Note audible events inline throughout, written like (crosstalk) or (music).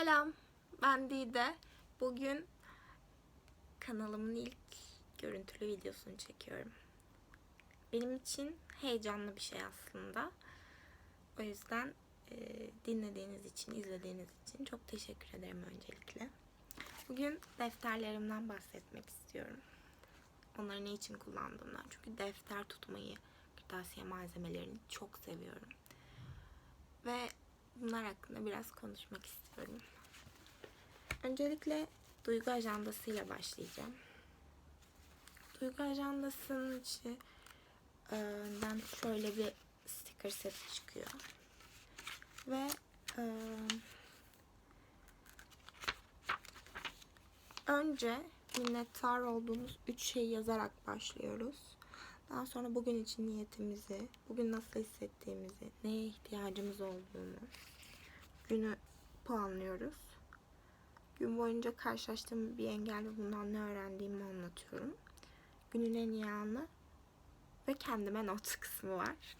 Selam, ben Dide. Bugün kanalımın ilk görüntülü videosunu çekiyorum. Benim için heyecanlı bir şey aslında. O yüzden e, dinlediğiniz için, izlediğiniz için çok teşekkür ederim öncelikle. Bugün defterlerimden bahsetmek istiyorum. Onları ne için kullandığımdan. Çünkü defter tutmayı, kırtasiye malzemelerini çok seviyorum. Ve bunlar hakkında biraz konuşmak istiyorum. Öncelikle duygu ajandasıyla başlayacağım. Duygu ajandasının içinden şöyle bir sticker set çıkıyor. Ve e, önce minnettar olduğumuz üç şeyi yazarak başlıyoruz. Daha sonra bugün için niyetimizi, bugün nasıl hissettiğimizi, neye ihtiyacımız olduğunu, günü puanlıyoruz. Gün boyunca karşılaştığım bir engel ve bundan ne öğrendiğimi anlatıyorum. Günün en iyi anı ve kendime not (laughs) kısmı var.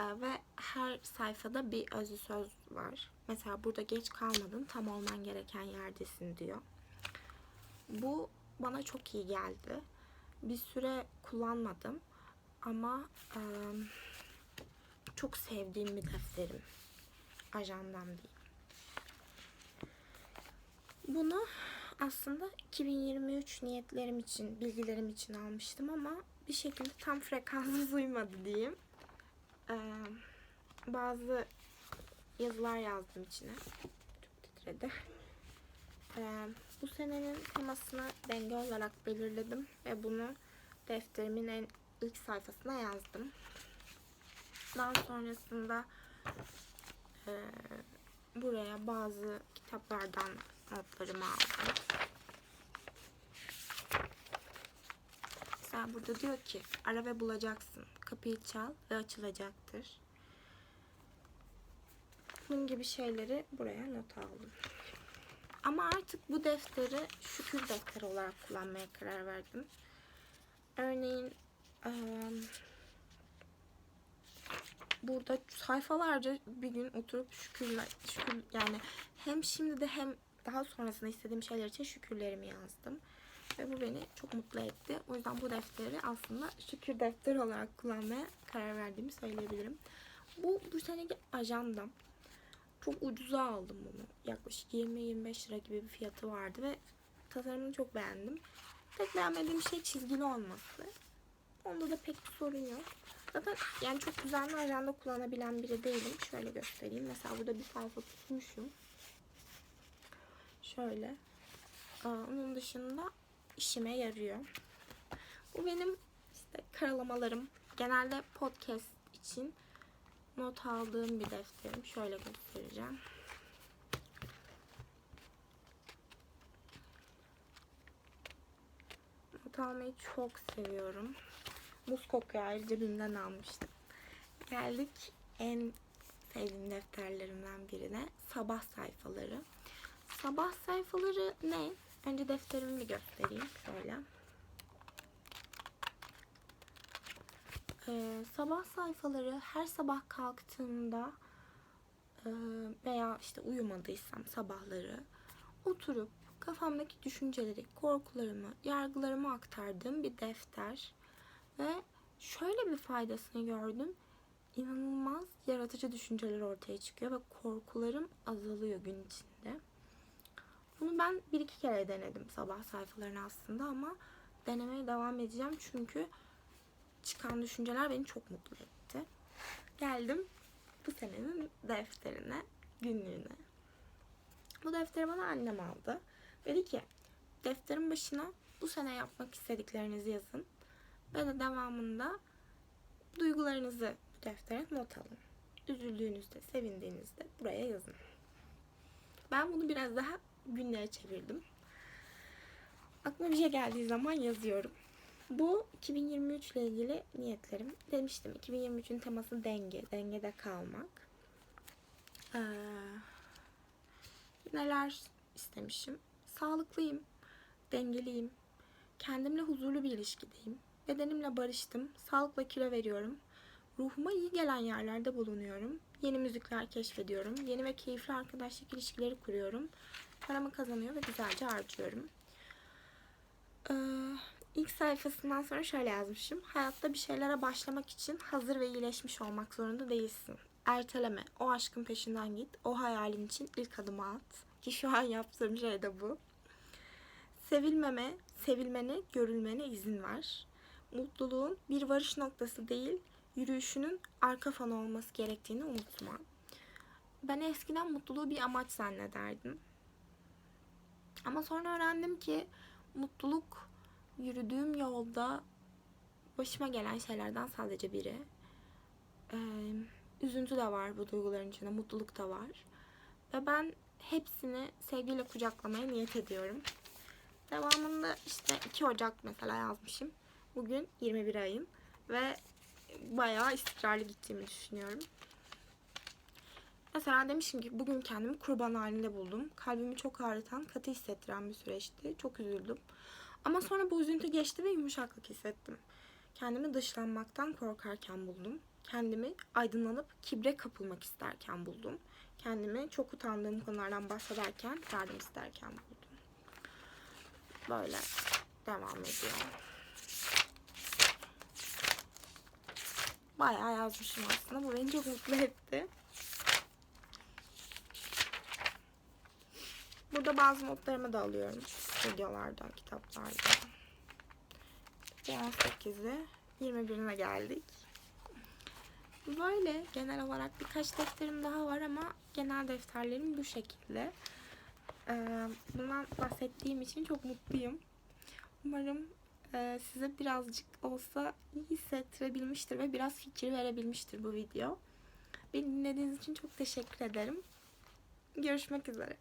Ee, ve her sayfada bir özlü söz var. Mesela burada geç kalmadın, tam olman gereken yerdesin diyor. Bu bana çok iyi geldi. Bir süre kullanmadım ama e, çok sevdiğim bir defterim. Ajandam değil. Bunu aslında 2023 niyetlerim için, bilgilerim için almıştım ama bir şekilde tam frekanssız (laughs) uymadı diyeyim. Ee, bazı yazılar yazdım içine. Çok titredi. Ee, bu senenin temasını denge olarak belirledim ve bunu defterimin en ilk sayfasına yazdım. Daha sonrasında e, buraya bazı kitaplardan notlarımı aldım. Mesela burada diyor ki ara ve bulacaksın. Kapıyı çal ve açılacaktır. Bunun gibi şeyleri buraya not aldım. Ama artık bu defteri şükür defteri olarak kullanmaya karar verdim. Örneğin burada sayfalarca bir gün oturup şükürler, şükür yani hem şimdi de hem daha sonrasında istediğim şeyler için şükürlerimi yazdım. Ve bu beni çok mutlu etti. O yüzden bu defteri aslında şükür defteri olarak kullanmaya karar verdiğimi söyleyebilirim. Bu bu seneki ajandam. Çok ucuza aldım bunu. Yaklaşık 20-25 lira gibi bir fiyatı vardı ve tasarımını çok beğendim. Tek beğenmediğim şey çizgili olması. Onda da pek bir sorun yok. Zaten yani çok düzenli ajanda kullanabilen biri değilim. Şöyle göstereyim. Mesela burada bir sayfa tutmuşum. Şöyle. Onun dışında işime yarıyor. Bu benim işte karalamalarım. Genelde podcast için not aldığım bir defterim. Şöyle göstereceğim. Not almayı çok seviyorum. Muz kokuyor ayrıca BİM'den almıştım. Geldik en sevdiğim defterlerimden birine. Sabah sayfaları. Sabah sayfaları ne? Önce defterimi bir göstereyim. Şöyle. Ee, sabah sayfaları her sabah kalktığımda e, veya işte uyumadıysam sabahları oturup kafamdaki düşünceleri, korkularımı, yargılarımı aktardığım bir defter. Ve şöyle bir faydasını gördüm. İnanılmaz yaratıcı düşünceler ortaya çıkıyor ve korkularım azalıyor gün içinde. Bunu ben bir iki kere denedim sabah sayfalarını aslında ama denemeye devam edeceğim çünkü çıkan düşünceler beni çok mutlu etti. Geldim bu senenin defterine, günlüğüne. Bu defteri bana annem aldı. Dedi ki defterin başına bu sene yapmak istediklerinizi yazın. Ve de devamında duygularınızı bu deftere not alın. Üzüldüğünüzde, sevindiğinizde buraya yazın. Ben bunu biraz daha günlüğe çevirdim. Aklıma bir şey geldiği zaman yazıyorum. Bu 2023 ile ilgili niyetlerim. Demiştim 2023'ün teması denge, dengede kalmak. Ee, neler istemişim? Sağlıklıyım, dengeliyim, kendimle huzurlu bir ilişkideyim, bedenimle barıştım, sağlıkla kilo veriyorum, ruhuma iyi gelen yerlerde bulunuyorum. Yeni müzikler keşfediyorum. Yeni ve keyifli arkadaşlık ilişkileri kuruyorum. Paramı kazanıyor ve güzelce harcıyorum. Ee, ilk sayfasından sonra şöyle yazmışım. Hayatta bir şeylere başlamak için hazır ve iyileşmiş olmak zorunda değilsin. Erteleme. O aşkın peşinden git. O hayalin için ilk adımı at. Ki şu an yaptığım şey de bu. Sevilmeme, sevilmene, görülmene izin ver. Mutluluğun bir varış noktası değil, yürüyüşünün arka fonu olması gerektiğini unutma. Ben eskiden mutluluğu bir amaç zannederdim. Ama sonra öğrendim ki mutluluk yürüdüğüm yolda başıma gelen şeylerden sadece biri. Ee, üzüntü de var bu duyguların içinde, mutluluk da var. Ve ben hepsini sevgiyle kucaklamaya niyet ediyorum. Devamında işte 2 Ocak mesela yazmışım. Bugün 21 ayım ve bayağı istikrarlı gittiğimi düşünüyorum. Mesela demişim ki bugün kendimi kurban halinde buldum. Kalbimi çok ağrıtan, katı hissettiren bir süreçti. Çok üzüldüm. Ama sonra bu üzüntü geçti ve yumuşaklık hissettim. Kendimi dışlanmaktan korkarken buldum. Kendimi aydınlanıp kibre kapılmak isterken buldum. Kendimi çok utandığım konulardan bahsederken, yardım isterken buldum. Böyle devam ediyor. Bayağı yazmışım aslında. Bu beni çok mutlu etti. Burada bazı notlarımı da alıyorum. Videolardan, kitaplardan. Bu 18'i 21'ine geldik. Böyle genel olarak birkaç defterim daha var ama genel defterlerim bu şekilde. Ee, bundan bahsettiğim için çok mutluyum. Umarım size birazcık olsa iyi hissettirebilmiştir ve biraz fikir verebilmiştir bu video. Beni dinlediğiniz için çok teşekkür ederim. Görüşmek üzere.